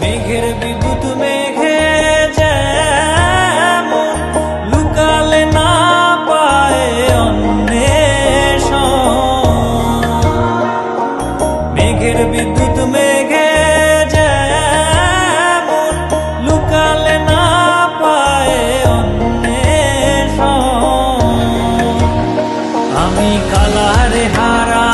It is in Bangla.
মেঘের বিদ্যুৎ মেঘে যেমন লুকালে না পায় অন্বেষণ। মেঘের বিদ্যুৎ মেঘে পায় আমি কালারে হারায়